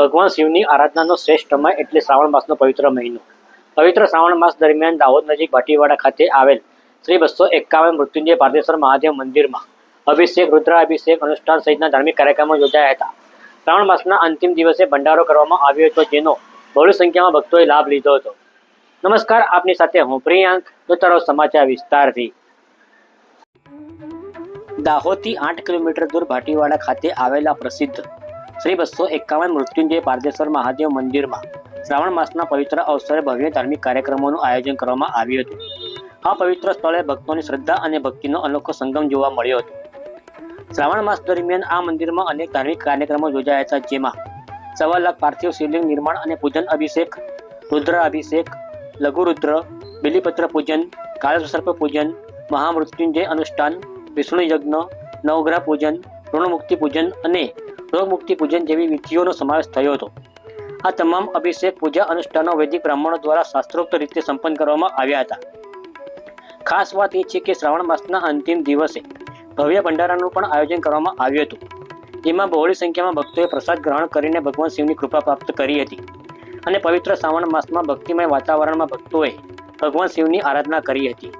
ભગવાન શિવની આરાધનાનો શ્રેષ્ઠ સમય એટલે શ્રાવણ માસનો પવિત્ર મહિનો. પવિત્ર શ્રાવણ માસ દરમિયાન દાહોદ નજીક ભાટીવાડા ખાતે આવેલ શ્રી બસો એકાવન મૃત્યુંજય પારદેશ્વર મહાદેવ મંદિરમાં અભિષેક, રુદ્રાભિષેક અનુષ્ઠાન સહિતના ધાર્મિક કાર્યક્રમો યોજાયા હતા. શ્રાવણ માસના અંતિમ દિવસે ભંડારો કરવામાં આવ્યો હતો, જેનો બહોળી સંખ્યામાં ભક્તોએ લાભ લીધો હતો. નમસ્કાર, આપની સાથે હું પ્રિયાંક જોતા સમાચાર વિસ્તારથી. દાહોદથી આઠ કિલોમીટર દૂર ભાટીવાડા ખાતે આવેલા પ્રસિદ્ધ શ્રી બસો એકાવન મૃત્યુંજય પારદેશ્વર મહાદેવ મંદિરમાં શ્રાવણ માસના પવિત્ર અવસરે ભવ્ય ધાર્મિક કાર્યક્રમોનું આયોજન કરવામાં આવ્યું હતું. આ પવિત્ર સ્થળે ભક્તોની શ્રદ્ધા અને ભક્તિનો અનોખો સંગમ જોવા મળ્યો હતો. શ્રાવણ માસ દરમિયાન આ મંદિરમાં અનેક ધાર્મિક કાર્યક્રમો યોજાયા હતા, જેમાં સવા લાખ પાર્થિવ શિવલિંગ નિર્માણ અને પૂજન અભિષેક, રુદ્ર અભિષેક લઘુરુદ્ર બિલીપત્ર પૂજન કાળસર્પ પૂજન, મહામૃત્યુંજય અનુષ્ઠાન, વિષ્ણુ યજ્ઞ, નવગ્રહ પૂજન, ઋણમુક્તિ પૂજન અને રોગમુક્તિ પૂજન જેવી વિધિઓનો સમાવેશ થયો હતો. આ તમામ અભિષેક પૂજા અનુષ્ઠાનો વૈદિક બ્રાહ્મણો દ્વારા શાસ્ત્રોક્ત રીતે સંપન્ન કરવામાં આવ્યા હતા. ખાસ વાત એ છે કે શ્રાવણ માસના અંતિમ દિવસે ભવ્ય ભંડારાનું પણ આયોજન કરવામાં આવ્યું હતું. જેમાં બહોળી સંખ્યામાં ભક્તોએ પ્રસાદ ગ્રહણ કરીને ભગવાન શિવની કૃપા પ્રાપ્ત કરી હતી અને પવિત્ર શ્રાવણ માસમાં ભક્તિમય વાતાવરણમાં ભક્તોએ ભગવાન શિવની આરાધના કરી હતી.